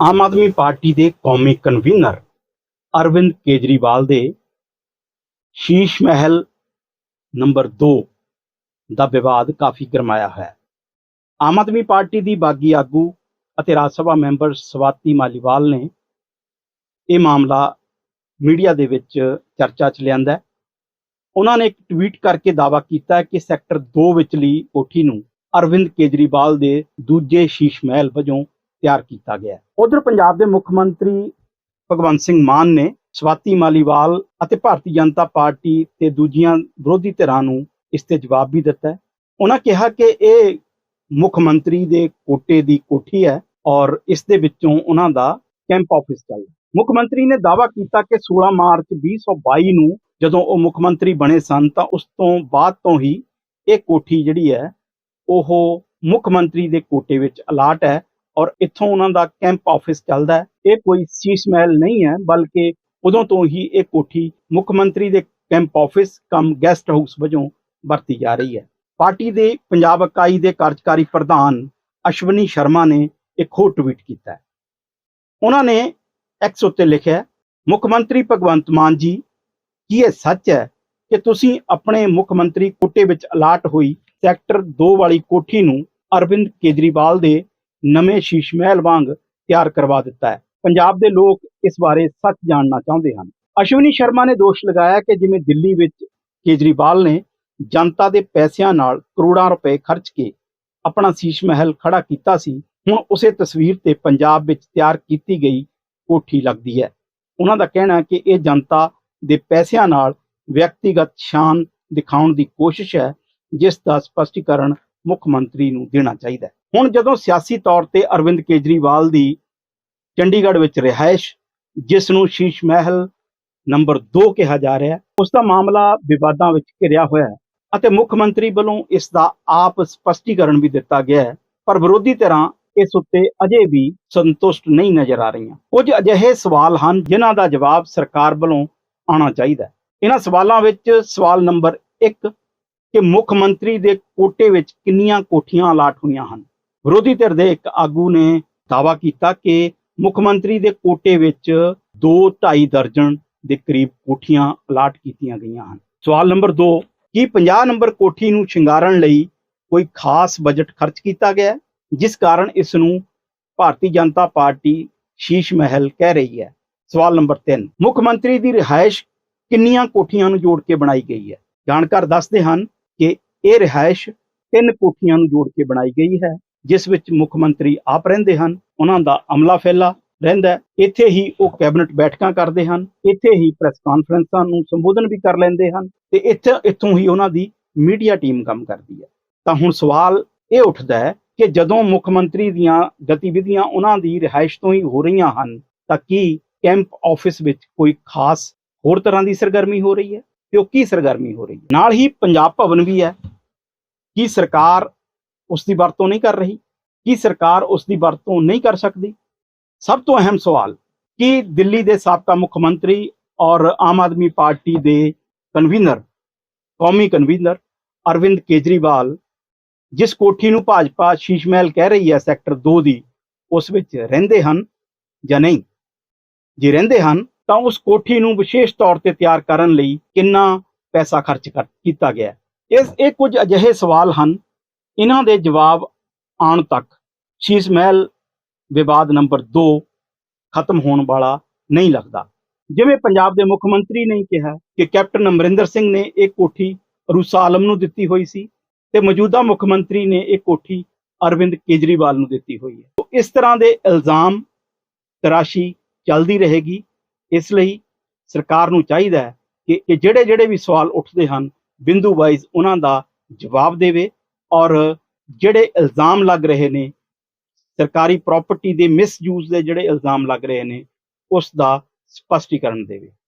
ਆਮ Aadmi party ਦੇ ਕੌਮੀ convener Arvind Kejriwal ਦੇ ਸ਼ੀਸ਼ ਮਹਿਲ ਨੰਬਰ 2 ਦਾ ਵਿਵਾਦ ਕਾਫੀ ਗਰਮਾਇਆ ਹੈ। ਆਮ ਆਦਮੀ ਪਾਰਟੀ ਦੀ ਬਾਗੀ ਆਗੂ ਅਤੇ ਰਾਜ ਸਭਾ ਮੈਂਬਰ ਸਵਾਤੀ ਮਾਲੀਵਾਲ ਨੇ ਇਹ ਮਾਮਲਾ ਮੀਡੀਆ ਦੇ ਵਿੱਚ ਚਰਚਾ 'ਚ ਲਿਆਂਦਾ ਉਹਨਾਂ ਨੇ ਇੱਕ ਟਵੀਟ ਕਰਕੇ ਦਾਅਵਾ ਕੀਤਾ ਕਿ ਸੈਕਟਰ 2 ਵਿਚਲੀ ਕੋਠੀ ਨੂੰ ਅਰਵਿੰਦ ਕੇਜਰੀਵਾਲ ਦੇ ਦੂਜੇ ਸ਼ੀਸ਼ ਮਹਿਲ ਵਜੋਂ ਤਿਆਰ ਕੀਤਾ ਗਿਆ ਹੈ। ਉਧਰ ਪੰਜਾਬ ਦੇ ਮੁੱਖ ਮੰਤਰੀ ਭਗਵੰਤ ਸਿੰਘ ਮਾਨ ਨੇ ਸਵਾਤੀ ਮਾਲੀਵਾਲ ਅਤੇ ਭਾਰਤੀ ਜਨਤਾ ਪਾਰਟੀ ਤੇ ਦੂਜੀਆਂ ਵਿਰੋਧੀ ਧਿਰਾਂ ਨੂੰ ਇਸ ਤੇ ਜਵਾਬ ਵੀ ਦਿੱਤਾ ਉਹਨਾਂ ਕਿਹਾ ਕਿ ਇਹ ਮੁੱਖ ਮੰਤਰੀ ਦੇ ਕੋਟੇ ਦੀ ਕੋਠੀ ਹੈ ਔਰ ਇਸ ਦੇ ਵਿੱਚੋਂ ਉਹਨਾਂ ਦਾ ਕੈਂਪ ਆਫਿਸ ਚੱਲਦਾ ਮੁੱਖ ਮੰਤਰੀ ਨੇ ਦਾਅਵਾ ਕੀਤਾ ਕਿ 16 ਮਾਰਚ 2022 ਨੂੰ ਜਦੋਂ ਉਹ ਮੁੱਖ ਮੰਤਰੀ ਬਣੇ ਸਨ ਤਾਂ ਉਸ ਤੋਂ ਬਾਅਦ ਤੋਂ ਹੀ ਇਹ ਕੋਠੀ ਜਿਹੜੀ ਹੈ ਉਹ ਮੁੱਖ ਮੰਤਰੀ ਦੇ ਕੋਟੇ ਵਿੱਚ ਅਲਾਟ ਹੈ ਔਰ ਇੱਥੋਂ ਉਹਨਾਂ ਦਾ ਕੈਂਪ ਆਫਿਸ ਚੱਲਦਾ ਇਹ ਕੋਈ ਸੀਸ ਮਹਿਲ ਨਹੀਂ ਹੈ, ਬਲਕਿ ਉਦੋਂ ਤੋਂ ਹੀ ਇਹ ਕੋਠੀ ਮੁੱਖ ਮੰਤਰੀ ਦੇ camp office cum guest house ਵਜੋਂ ਵਰਤੀ ਜਾ ਰਹੀ ਹੈ। ਪਾਰਟੀ ਦੇ ਪੰਜਾਬ ਇਕਾਈ ਦੇ ਕਾਰਜਕਾਰੀ ਪ੍ਰਧਾਨ ਅਸ਼ਵਨੀ ਸ਼ਰਮਾ ਨੇ ਇੱਕ ਹੋਰ ਟਵੀਟ ਕੀਤਾ ਹੈ। ਉਹਨਾਂ ਨੇ ਐਕਸ ਉੱਤੇ ਲਿਖਿਆ ਮੁੱਖ ਮੰਤਰੀ ਭਗਵੰਤ ਮਾਨ ਜੀ, ਕੀ ਇਹ ਸੱਚ ਹੈ ਕਿ ਤੁਸੀਂ ਆਪਣੇ ਮੁੱਖ ਮੰਤਰੀ ਕੋਟੇ ਵਿੱਚ ਅਲਾਟ ਹੋਈ ਸੈਕਟਰ 2 ਵਾਲੀ ਕੋਠੀ ਨੂੰ ਅਰਵਿੰਦ ਕੇਜਰੀਵਾਲ ਦੇ ਨਵੇਂ ਸ਼ੀਸ਼ ਮਹਿਲ ਵਾਂਗ ਤਿਆਰ ਕਰਵਾ ਦਿੱਤਾ ਹੈ। ਪੰਜਾਬ ਦੇ ਲੋਕ ਇਸ ਬਾਰੇ ਸੱਚ ਜਾਣਨਾ ਚਾਹੁੰਦੇ ਹਨ। ਅਸ਼ਵਨੀ ਸ਼ਰਮਾ ਨੇ ਦੋਸ਼ ਲਗਾਇਆ ਕਿ ਜਿਵੇਂ ਦਿੱਲੀ ਵਿੱਚ ਕੇਜਰੀਵਾਲ ਨੇ ਜਨਤਾ ਦੇ ਪੈਸਿਆਂ ਨਾਲ ਕਰੋੜਾਂ ਰੁਪਏ ਖਰਚ ਕੇ ਆਪਣਾ ਸ਼ੀਸ਼ ਮਹਿਲ ਖੜਾ ਕੀਤਾ ਸੀ, ਹੁਣ ਉਸੇ ਤਸਵੀਰ ਤੇ ਪੰਜਾਬ ਵਿੱਚ ਤਿਆਰ ਕੀਤੀ ਗਈ ਕੋਠੀ ਲੱਗਦੀ ਹੈ। ਉਹਨਾਂ ਦਾ ਕਹਿਣਾ ਕਿ ਇਹ ਜਨਤਾ ਦੇ ਪੈਸਿਆਂ ਨਾਲ ਵਿਅਕਤੀਗਤ ਸ਼ਾਨ ਦਿਖਾਉਣ ਦੀ ਕੋਸ਼ਿਸ਼ ਹੈ, ਜਿਸ ਦਾ ਸਪਸ਼ਟੀਕਰਨ ਮੁੱਖ ਮੰਤਰੀ ਨੂੰ ਦੇਣਾ ਚਾਹੀਦਾ ਹੈ। ਹੁਣ ਜਦੋਂ ਸਿਆਸੀ ਤੌਰ ਤੇ ਅਰਵਿੰਦ ਕੇਜਰੀਵਾਲ ਦੀ ਚੰਡੀਗੜ੍ਹ ਵਿੱਚ ਰਿਹਾਇਸ਼ ਜਿਸ ਨੂੰ ਸ਼ੀਸ਼ ਮਹਿਲ ਨੰਬਰ 2 ਕਿਹਾ ਜਾ ਰਿਹਾ ਹੈ, ਉਸ ਦਾ ਮਾਮਲਾ ਵਿਵਾਦਾਂ ਵਿੱਚ ਘਿਰਿਆ ਹੋਇਆ ਹੈ ਅਤੇ ਮੁੱਖ ਮੰਤਰੀ ਵੱਲੋਂ ਇਸ ਦਾ ਆਪ ਸਪਸ਼ਟੀਕਰਨ ਵੀ ਦਿੱਤਾ ਗਿਆ ਹੈ, ਪਰ ਵਿਰੋਧੀ ਧਿਰਾਂ ਇਸ ਉੱਤੇ ਅਜੇ ਵੀ ਸੰਤੁਸ਼ਟ ਨਹੀਂ ਨਜ਼ਰ ਆ ਰਹੀਆਂ। ਕੁਝ ਅਜਿਹੇ ਸਵਾਲ ਹਨ ਜਿਨ੍ਹਾਂ ਦਾ ਜਵਾਬ ਸਰਕਾਰ ਵੱਲੋਂ ਆਉਣਾ ਚਾਹੀਦਾ ਹੈ। ਇਹਨਾਂ ਸਵਾਲਾਂ ਵਿੱਚ ਸਵਾਲ ਨੰਬਰ 1 ਕਿ ਮੁੱਖ ਮੰਤਰੀ ਦੇ ਕੋਟੇ ਵਿੱਚ ਕਿੰਨੀਆਂ ਕੋਠੀਆਂ ਅਲਾਟ ਹੋਈਆਂ ਹਨ? ਵਿਰੋਧੀ ਧਿਰ ਦੇ ਇੱਕ ਆਗੂ ਨੇ ਦਾਅਵਾ ਕੀਤਾ ਕਿ ਮੁੱਖ ਮੰਤਰੀ ਦੇ ਕੋਟੇ ਵਿੱਚ 2.5 ਦਰਜਨ ਦੇ ਕਰੀਬ ਕੋਠੀਆਂ ਅਲਾਟ ਕੀਤੀਆਂ ਗਈਆਂ ਹਨ। ਸਵਾਲ ਨੰਬਰ 2 ਕੀ 50 ਨੰਬਰ ਕੋਠੀ ਨੂੰ ਸ਼ਿੰਗਾਰਨ ਲਈ ਕੋਈ ਖਾਸ ਬਜਟ ਖਰਚ ਕੀਤਾ ਗਿਆ ਜਿਸ ਕਾਰਨ ਇਸ ਨੂੰ ਭਾਰਤੀ ਜਨਤਾ ਪਾਰਟੀ ਸ਼ੀਸ਼ ਮਹਿਲ ਕਹਿ ਰਹੀ ਹੈ? ਸਵਾਲ ਨੰਬਰ 3 ਮੁੱਖ ਮੰਤਰੀ ਦੀ ਰਿਹਾਇਸ਼ ਕਿੰਨੀਆਂ ਕੋਠੀਆਂ ਨੂੰ ਜੋੜ ਕੇ ਬਣਾਈ ਗਈ ਹੈ? ਜਾਣਕਾਰ ਦੱਸਦੇ ਹਨ ਕਿ ਇਹ ਰਿਹਾਇਸ਼ ਤਿੰਨ ਕੋਠੀਆਂ ਨੂੰ ਜੋੜ ਕੇ ਬਣਾਈ ਗਈ ਹੈ। ਜਿਸ ਵਿੱਚ ਮੁੱਖ ਮੰਤਰੀ ਆਪ ਰਹਿੰਦੇ ਹਨ, ਉਹਨਾਂ ਦਾ ਅਮਲਾ ਫੈਲਾ ਰਹਿੰਦਾ ਇੱਥੇ ਹੀ ਉਹ ਕੈਬਨਿਟ ਬੈਠਕਾਂ ਕਰਦੇ ਹਨ, ਇੱਥੇ ਹੀ ਪ੍ਰੈਸ ਕਾਨਫਰੰਸਾਂ ਨੂੰ ਸੰਬੋਧਨ ਵੀ ਕਰ ਲੈਂਦੇ ਹਨ ਤੇ ਇੱਥੇ, ਇੱਥੋਂ ਹੀ ਉਹਨਾਂ ਦੀ ਮੀਡੀਆ ਟੀਮ ਕੰਮ ਕਰਦੀ ਹੈ। ਤਾਂ ਹੁਣ ਸਵਾਲ ਇਹ ਉੱਠਦਾ ਹੈ ਕਿ ਜਦੋਂ ਮੁੱਖ ਮੰਤਰੀ ਦੀਆਂ ਗਤੀਵਿਧੀਆਂ ਉਹਨਾਂ ਦੀ ਰਿਹਾਇਸ਼ ਤੋਂ ਹੀ ਹੋ ਰਹੀਆਂ ਹਨ, ਤਾਂ ਕੀ ਕੈਂਪ ਆਫਿਸ ਵਿੱਚ ਕੋਈ ਖਾਸ ਹੋਰ ਤਰ੍ਹਾਂ ਦੀ ਸਰਗਰਮੀ ਹੋ ਰਹੀ ਹੈ? ਤੇ ਉਹ ਕੀ ਸਰਗਰਮੀ ਹੋ ਰਹੀ ਹੈ? ਨਾਲ ਹੀ ਪੰਜਾਬ ਭਵਨ ਵੀ ਹੈ। ਕੀ ਸਰਕਾਰ ਉਸ ਦੀ ਵਰਤੋਂ ਨਹੀਂ ਕਰ ਰਹੀ? ਕੀ ਸਰਕਾਰ ਉਸ ਦੀ ਵਰਤੋਂ ਨਹੀਂ ਕਰ ਸਕਦੀ? ਸਭ ਤੋਂ ਅਹਿਮ ਸਵਾਲ, ਕਿ ਦਿੱਲੀ ਦੇ ਸਾਬਕਾ ਮੁੱਖ ਮੰਤਰੀ ਔਰ ਆਮ ਆਦਮੀ ਪਾਰਟੀ ਦੇ ਕਨਵੀਨਰ, ਕੌਮੀ ਕਨਵੀਨਰ ਅਰਵਿੰਦ ਕੇਜਰੀਵਾਲ, ਜਿਸ ਕੋਠੀ ਨੂੰ ਭਾਜਪਾ ਸ਼ੀਸ਼ ਮਹਿਲ ਕਹਿ ਰਹੀ ਹੈ, ਸੈਕਟਰ 2 ਦੀ, ਉਸ ਵਿੱਚ ਰਹਿੰਦੇ ਹਨ ਜਾਂ ਨਹੀਂ? ਜੇ ਰਹਿੰਦੇ ਹਨ, ਤਾਂ ਉਸ ਕੋਠੀ ਨੂੰ ਵਿਸ਼ੇਸ਼ ਤੌਰ ਤੇ ਤਿਆਰ ਕਰਨ ਲਈ ਕਿੰਨਾ ਪੈਸਾ ਖਰਚ ਕਰ, ਕੀਤਾ ਗਿਆ ਇਸ, ਇਹ ਕੁਝ ਅਜਿਹੇ ਸਵਾਲ ਹਨ ਇਹਨਾਂ ਦੇ ਜਵਾਬ ਆਉਣ ਤੱਕ ਸ਼ੀਸ਼ ਮਹਿਲ ਵਿਵਾਦ ਨੰਬਰ 2 ਖਤਮ ਹੋਣ ਵਾਲਾ ਨਹੀਂ ਲੱਗਦਾ। ਜਿਵੇਂ ਪੰਜਾਬ ਦੇ ਮੁੱਖ ਮੰਤਰੀ ਨੇ ਕਿਹਾ ਕਿ ਕੈਪਟਨ ਅਮਰਿੰਦਰ ਸਿੰਘ ਨੇ ਇਹ ਕੋਠੀ ਰੂਸਾ ਆਲਮ ਨੂੰ ਦਿੱਤੀ ਹੋਈ ਸੀ ਤੇ ਮੌਜੂਦਾ ਮੁੱਖ ਮੰਤਰੀ ਨੇ ਇਹ ਕੋਠੀ ਅਰਵਿੰਦ ਕੇਜਰੀਵਾਲ ਨੂੰ ਦਿੱਤੀ ਹੋਈ ਹੈ। ਇਸ ਤਰ੍ਹਾਂ ਦੇ ਇਲਜ਼ਾਮ ਤਰਾਸ਼ੀ ਚੱਲਦੀ ਰਹੇਗੀ। ਇਸ ਲਈ ਸਰਕਾਰ ਨੂੰ ਚਾਹੀਦਾ ਹੈ ਕਿ ਇਹ ਜਿਹੜੇ ਜਿਹੜੇ ਵੀ ਸਵਾਲ ਉੱਠਦੇ ਹਨ, ਬਿੰਦੂ ਵਾਈਜ਼ ਉਹਨਾਂ ਦਾ ਜਵਾਬ ਦੇਵੇ ਔਰ ਜਿਹੜੇ ਇਲਜ਼ਾਮ ਲੱਗ ਰਹੇ ਨੇ, ਸਰਕਾਰੀ ਪ੍ਰਾਪਰਟੀ ਦੇ ਮਿਸਯੂਜ਼ ਦੇ ਜਿਹੜੇ ਇਲਜ਼ਾਮ ਲੱਗ ਰਹੇ ਨੇ ਉਸ ਦਾ ਸਪਸ਼ਟੀਕਰਨ ਦੇਵੇ।